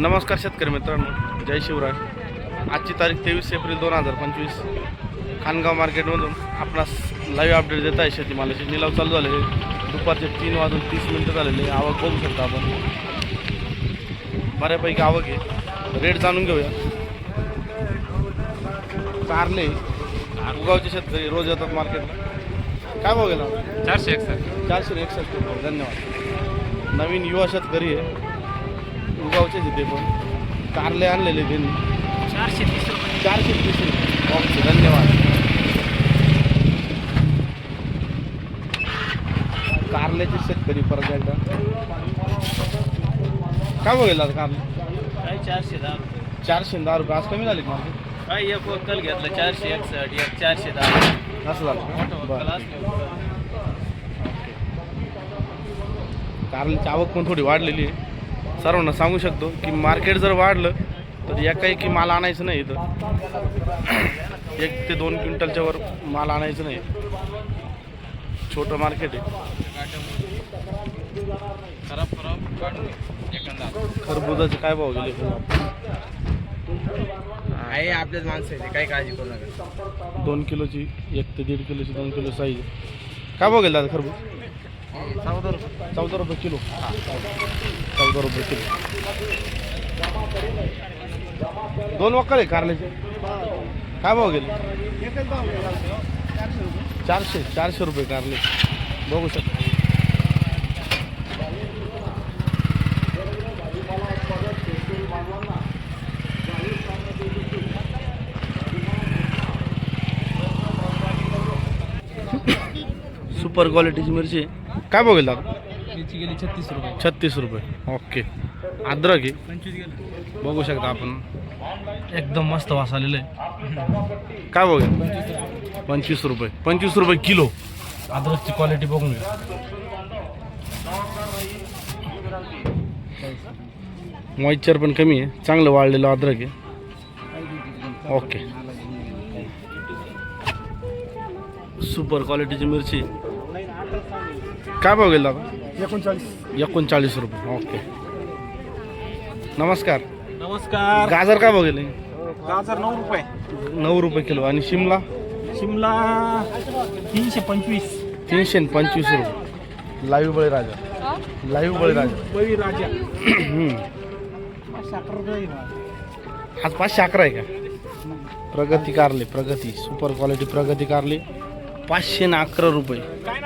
नमस्कार शेतकरी मित्रांनो जय शिवराय. आजची तारीख तेवीस एप्रिल दोन हजार पंचवीस. खानगाव मार्केटमधून आपणास लाईव्ह अपडेट देत आहे शेतीमालाचे. निलाव चालू झालेले. दुपारचे तीन वाजून तीस मिनटं झालेले. आवक बघू शकता आपण. बऱ्यापैकी आवक आहे. रेट जाणून घेऊया. कारले. उगावचे शेतकरी रोज येतात मार्केटला काय भाव गेला? चारशे एकसष्ट. चारशे एकसष्ट धन्यवाद. नवीन युवा शेतकरी आहे. उगावचे तिथे पण. कारले आणलेले त्यांनी. चारशे तीस रुपये. चारशे तीस रुपये. ओके धन्यवाद. कारल्याचे शेतकरी परत एकदा काय बघेल आता कारले? काय चारशे दहा चारशे आणि दहा रुपये. आज कमी झाले का काय एक वक्कल घेतलं? चारशे एकसष्ट एक चारशे दहा. असं झालं का? मोठं वक्कल बरं. असलं कारल्याची आवक पण थोडी वाढलेली आहे. सर्वांना सांगू शकतो की मार्केट जर वाढलं तर एकाएकी की माल आणायचं नाही इथं. एक ते दोन क्विंटलच्या वर माल आणायचं नाही. छोटं मार्केट आहे. खरबुजाचे काय भाव गेले आहे आपल्याच माणसं आहे काही काळजी करू नका. दोन किलोची एक ते दीड किलोची दोन किलो साईज काय भाव गेला दादा खरबूज? चौदा रुपये किलो. चौदा रुपये किलो. दोन वक्कल आहे कारल्याचे. काय भाव गेले? चारशे चारशे रुपये कारले. बघू शकता. सुपर क्वालिटीची मिरची. काय बघेल दादा? गेली छत्तीस रुपये. छत्तीस रुपये. ओके. अद्रक आहे. पंचवीस गेले. बघू शकता आपण. एकदम मस्त वास आलेलं आहे. काय बघेल पंचवीस रुपये. पंचवीस रुपये. किलो. अद्रकची क्वालिटी बघून घ्या. मॉइश्चर पण कमी आहे. चांगलं वाळलेलं अद्रक आहे. ओके सुपर क्वालिटीची मिरची. काय बघेल दादा एकोणचाळीस. एकोणचाळीस रुपये. ओके. नमस्कार. नमस्कार. गाजर काय बघेल गाजर नऊ रुपये. नऊ रुपये किलो. आणि शिमला? शिमला तीनशे पंचवीस. तीनशे आणि पंचवीस रुपये. लाईव्ह बळीराजा लाईव्ह बळीराजा बळी राजा. हम्म. आज पाचशे अकरा आहे का? प्रगती कारले प्रगती. सुपर क्वालिटी प्रगती कारले. पाचशे ना अकरा रुपये. काय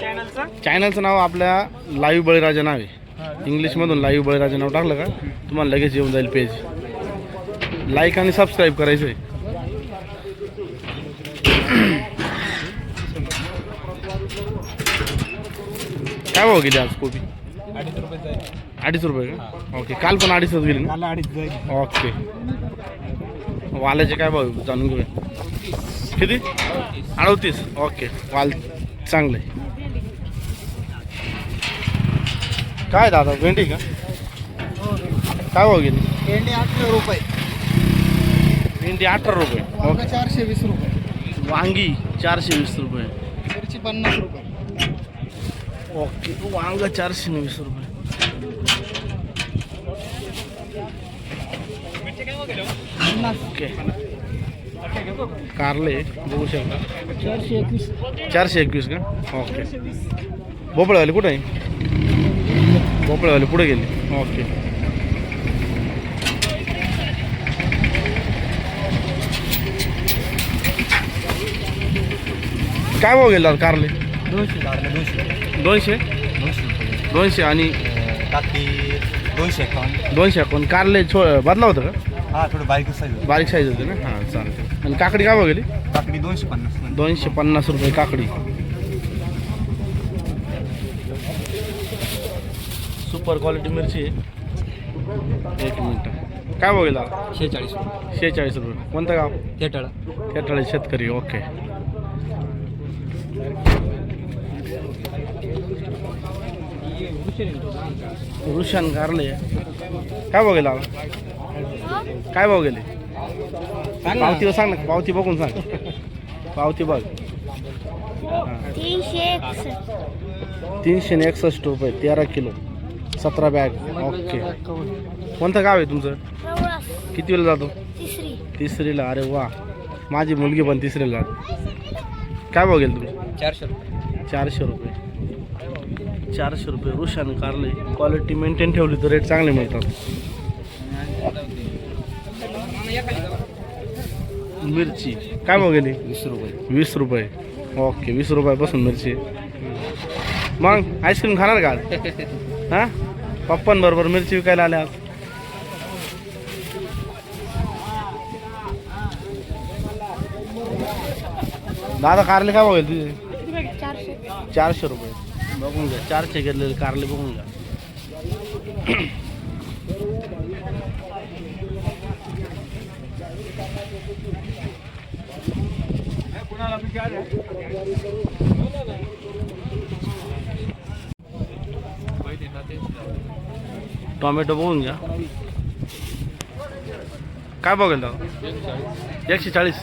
चॅनलचं चॅनलचं नाव आपल्या लाईव्ह बळीराजा नाव आहे. इंग्लिशमधून लाईव्ह बळीराजा नाव टाकलं का तुम्हाला लगेच येऊन जाईल पेज लाईक आणि सबस्क्राईब करायचं आहे काय भाव गेली आज कोबी? अडीच रुपये जाईल अडीच रुपये का? ओके काल पण अडीचच गेली ना? ओके वालाचे काय भाव जाणून घेऊया. किती? अडतीस. ओके वाल चांगलं आहे. काय दादा भेंडी का? काय भाव गेली? भेंडी अठरा रुपये. भेंडी अठरा रुपये. ओके चारशे वीस रुपये. वांगी चारशे वीस रुपये. मिरची पन्नास रुपये. ओके वांग चारशे वीस रुपये. ओके. कारले बघू शकता. चारशे एकवीस. चारशे एकवीस का? ओके. भोपळेवाले कुठं आहे? भोपळेवाले पुढे गेले. ओके. काय भाव गेला कारले? दोनशे काढले दोनशे. दोनशे? दोनशे दोनशे आणि? दोनशे एकावन्न. दोनशे कोण कारले छो बदला होतं का? हा थोडं बारीक साईज बारीक साईज होते ना? हां चालते आणि काकडी काय भाव गेली? काकडी दोनशे पन्नास. दोनशे पन्नास रुपये काकडी. सुपर क्वालिटी मिरची आहे. एक मिनिट. काय बघितला शेहेचाळीस. शेहेचाळीस रुपये. कोणतं गाव? थेटाळा खेटाळे शेतकरी ओके. रुशान कारले काय बघेल काय भाव गेले? पावतीवर सांग ना. पावती बघून सांग. पावती बघ. तीनशे एकसष्ट रुपये तेरा किलो. सतरा बॅग. ओके. कोणतं गाव आहे तुमचं? किती वेळेला जातो? तिसरी. तिसरीला. अरे वा. माझी मुलगी पण तिसरीला. जाते काय बघेल तुम्ही चारशे चारशे रुपये. चारशे रुपये. रुशान कारले. क्वालिटी मेंटेन ठेवली तर रेट चांगले मिळतात. मिरची. काय भाव गेली? वीस रुपये. वीस रुपये. ओके. वीस रुपयापासून मिरची. मग आईस्क्रीम खाणार का? हा? पप्पांबरोबर मिरची विकायला आल्या. दादा कारले काय बघेल तुझे? चारशे चारशे रुपये. बघून घ्या चारशे घेतलेले कारले बघून घ्या. टोमॅटो बघून घ्या. काय बघेल दादा एकशे चाळीस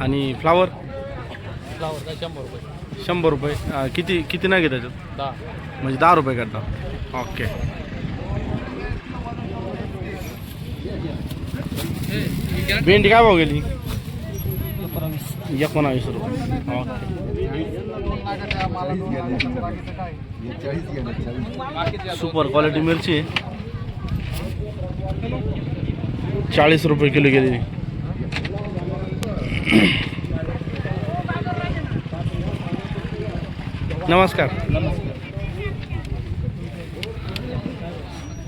आणि फ्लावर? फ्लावर शंभर रुपये. शंभर रुपये. किती किती नाही घेत त्याच्यात? दहा. म्हणजे दहा रुपये करता. ओके. भेंडी काय भाव गेली? एकोणावीस रुपये. ओके. सुपर क्वालिटी मिरची आहे. चाळीस रुपये किलो गेली नमस्कार.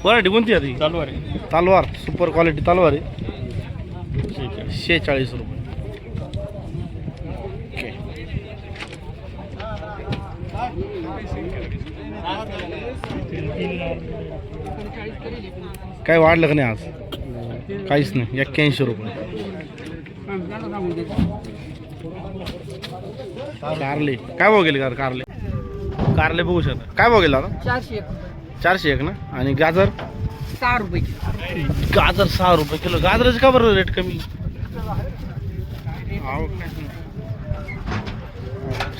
व्हरायटी कोणती आहे ती? चालू आहे. तलवार सुपर क्वालिटी तलवार आहे. शेहेचाळीस रुपये. काय वाढलं का नाही आज? काहीच नाही. एक्क्याऐंशी रुपये. कारले. काय भाव गेले कार कारले? कारले बघू शकता. काय भाव गेला चारशे एक. चारशे एक ना? आणि गाजर? सहा रुपये किलो. गाजर सहा रुपये किलो. गाजराचं का बरं रेट कमी?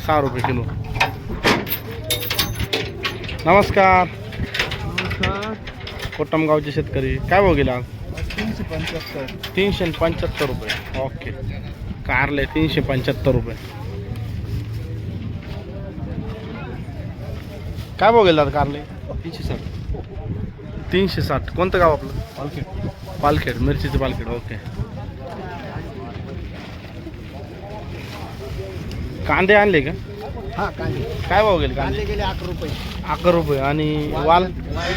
सहा रुपये किलो. नमस्कार. कोटमगावचे शेतकरी. काय भाव गेला? आज तीनशे पंच्याहत्तर. तीनशे पंच्याहत्तर रुपये. ओके. कारले तीनशे पंच्याहत्तर रुपये. काय भाव गेला कारले? तीनशे साठ. तीनशे साठ. कोणतं गाव आपलं? पालखेड. पालखेड. मिरचीचं पालखेड. ओके. कांदे आणले का? हा कांदे. काय भाव गेले कांदे? कांदे गेले अकरा रुपये. अकरा रुपये. आणि वाल वाल?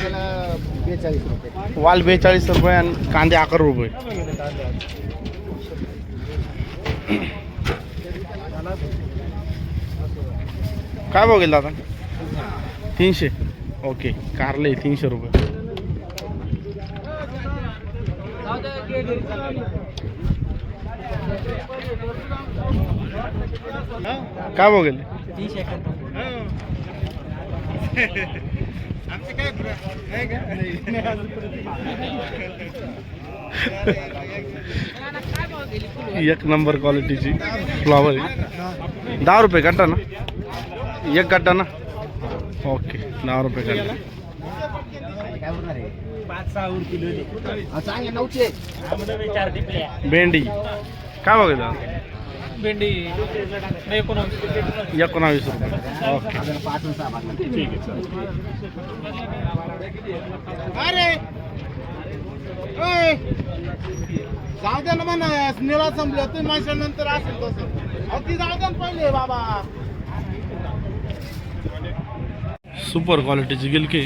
गेला बेचाळीस रुपये. वाल बेचाळीस रुपये आणि कांदे अकरा रुपये. काय भाव गेला आता तीनशे. ओके. कारले तीनशे रुपये. काय भाव गेले एक नंबर क्वालिटीची फ्लॉवर आहे. दहा रुपये गड्डा ना? एक गड्डा ना? ओके दहा रुपये गड्डा भेंडी. काय बघायला भेंडी. एकोणवीस. एकोणावीस रुपये. ओके. ठीक आहे! जाऊ द्या ना म्हणा निळा संपलं तुम्ही माझ्या नंतर असेल तसं. ती जाऊ द्या ना पहिले बाबा. सुपर क्वालिटीची गिलकी.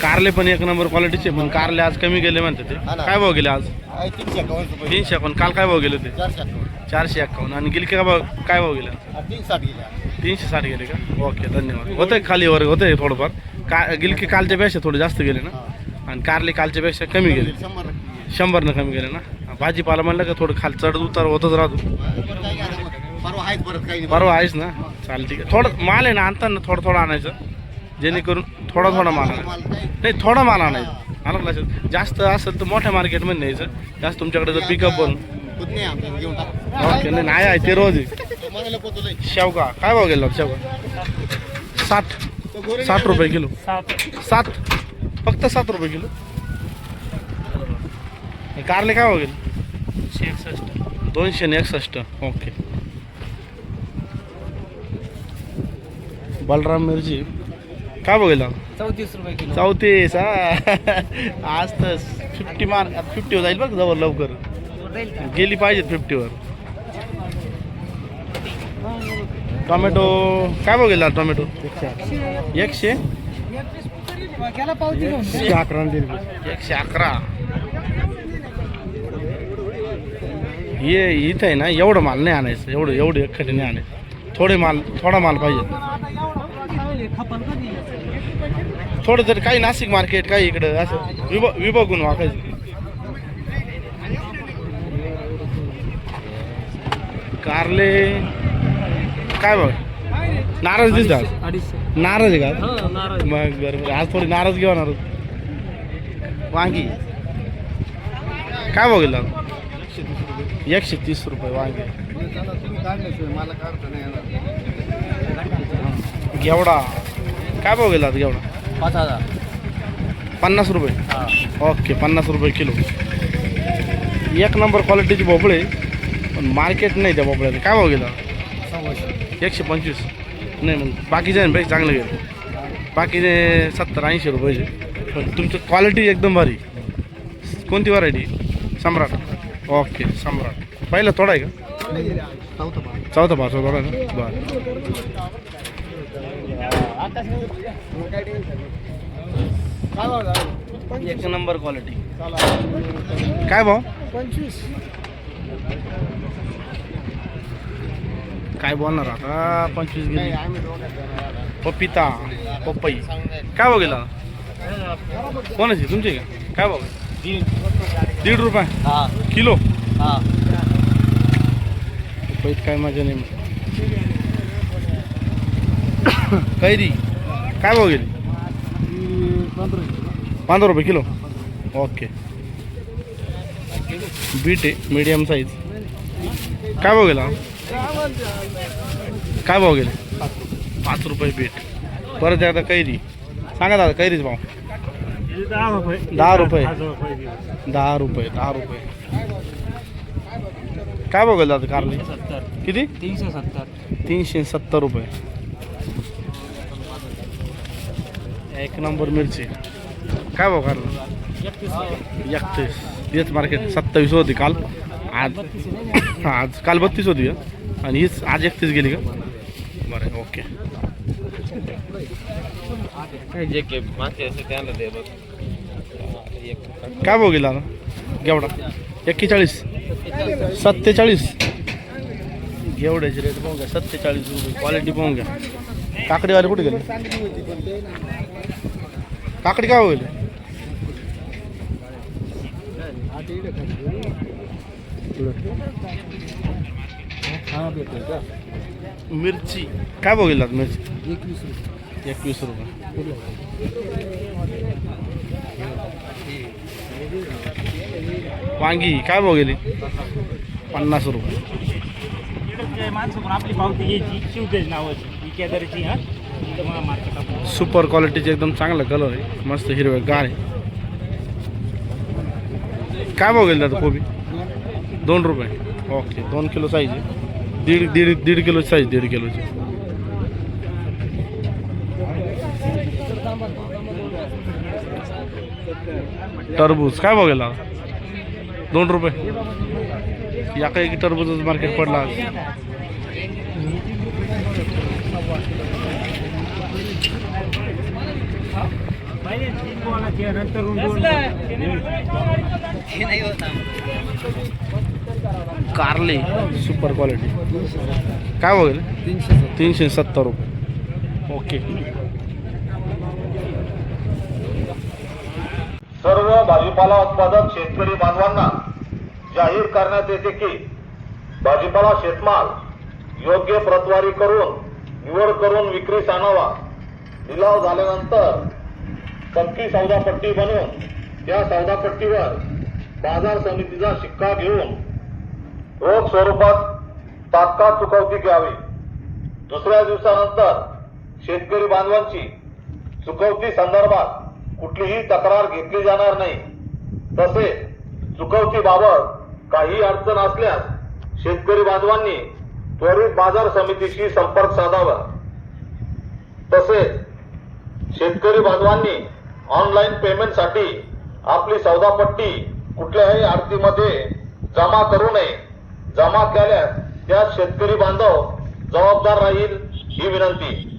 कारले पण एक नंबर क्वालिटीचे पण कारले आज कमी गेले म्हणते ते. काय भाव गेले आज? तीनशे एकावन्न काल काय भाव गेले होते? चारशे एकावन्न. आणि गिलकी काय भाव काय भाव गेले? तीनशे साठ गेले का? ओके धन्यवाद. होतंय खाली वर? होतंय थोडंफार. का गिलकी कालच्या पेक्षा थोडे जास्त गेले ना? आणि कारले कालच्या पेक्षा कमी गेले. शंभर शंभरनं कमी गेले ना? भाजीपाला म्हणलं का थोडं खाली चढ उतार होतच राहतो. परवा आहेत परत काही नाही. बरोबर आहेस ना? चालेल ठीक आहे थोडं माल आहे ना आणताना थोडं थोडं आणायचं. जेणेकरून थोडा थोडा माल आणायचा. नाही. थोडा माल आणायचा. आलं लक्षात? जास्त असेल तर मोठ्या मार्केटमध्ये न्यायचं. जास्त तुमच्याकडे जर पिकअप टाक. ओके नाही नाही आहे ते रोज. शेवगा. काय भाव गेला शेवगा? साठ तो गोरे साठ रुपये किलो? सात. फक्त सात रुपये किलो? हे कारले काय एकशे एकसष्ट. दोनशे आणि एकसष्ट. ओके. बलराम मिरची काय बघेल आता? चौतीस रुपये किलो. चौतीस हा. आज तर फिफ्टी मार फिफ्टीवर जाईल बघ जवळ लवकर. गेली पाहिजेत फिफ्टीवर टोमॅटो काय बघेल आता टोमॅटो एकशे. घेऊन. अकरा एकशे अकरा. ये इथं आहे ना एवढं माल नाही आणायचं. एवढं एवढं एकखटी नाही आणायचं. थोडे माल थोडा माल पाहिजे. थोडं तरी काही नाशिक मार्केट काही इकडं असं. विभ विभागून वाकायचं. कारले काय बघ नाराज दिसतात नाराज आहे का? हो मग बरोबर आज थोडी नाराज घेऊन आहोत वांगी. काय बघितलं एकशे तीस रुपये वांगी. घेवडा काय बघितला घेवडा पाच हजार. पन्नास रुपये. हा. ओके पन्नास रुपये किलो. एक नंबर क्वालिटीची भोपळे पण मार्केट नाही त्या भोपळ्याला. काय भाव गेला? एकशे पंचवीस. नाही मग बाकीचे आहे पैसे चांगले गेले. बाकीचे सत्तर ऐंशी रुपयाचे. पण तुमचं क्वालिटी एकदम भारी. कोणती व्हरायटी सम्राट. ओके सम्राट. पहिला थोडा आहे का? चौथा थोडा आहे ना बरं. एक नंबर क्वालिटी काय भाव? पंचवीस. काय बोलणार आता? पंचवीस गेली. पपिता पपई. काय भाव गेला? कोणाची? तुमची काय भाव? दीड रुपये. हा. किलो? हा. पपईत काय मजा नाही कैरी काय भाव गेली? पंधरा रुपये किलो. ओके. बीट आहे मीडियम साईज काय भाव गेला? काय भाव गेले? पाच रुपये बीट. परत एकदा कैरी. सांगा दादा कैरीच भाव. दहा रुपये. दहा रुपये दहा रुपये. काय गेला दादा कारली? सत्तर. किती? तीनशे सत्तर. तीनशे सत्तर रुपये. एक नंबर मिरची. काय भाव कारला? एकतीस. एकतीस हेच मार्केट सत्तावीस होती काल. आज आज काल बत्तीस होती का आणि हीच आज एकतीस गेली का? बरं ओके. काय जे के दे बघ काय भाव गेला आता? गेवडा एक्केचाळीस. सत्तेचाळीस. घेवड्याचे रेट पाहून घ्या सत्तेचाळीस रुपये. क्वालिटी पाहून घ्या. काकडीवाले कुठे गेले? काकडी काय होईल? मिरची. काय बघितलं आता मिरची? एकवीस रुपये एकवीस रुपये. वांगी काय भाव गेली? पन्नास रुपये. माणसं आपली पावती घ्यायची नावाची सुपर क्वालिटीचे एकदम चांगला कलर आहे. मस्त हिरवे गार आहे. काय भाव गेले दादा कोबी? दोन रुपये. ओके दोन किलो साईज आहे. दीड दीड दीड किलो साईज दीड किलोची. टरबूज काय भाव गेला? दोन रुपये. या काही टरबूजच मार्केट पडला कारले सुपर क्वालिटी काय बघेल तीनशे तीनशे सत्तर रुपये. ओके भाजीपाला उत्पादक शेतकरी बांधवांना जाहीर करण्यात येते की भाजीपाला शेतमाल योग्य प्रतवारी करून निवड करून विक्रीस आणावा. लिलाव झाल्यानंतर पक्की सौदापट्टी बनवून त्या सौदापट्टीवर बाजार समितीचा शिक्का घेऊन रोख स्वरूपात तात्काळ चुकवती घ्यावी. दुसऱ्या दिवसानंतर शेतकरी बांधवांची चुकवती संदर्भात कुठलीही तक्रार घेतली जाणार नाही. तसेच चुकवतीबाबत काही अडचण असल्यास शेतकरी बांधवांनी त्वरित बाजार समितीशी संपर्क साधावा. तसेच शेतकरी बांधवांनी ऑनलाईन पेमेंटसाठी आपली सौदापट्टी कुठल्याही आरतीमध्ये जमा करू नये. जमा केल्यास त्या शेतकरी बांधव जबाबदार राहील ही विनंती.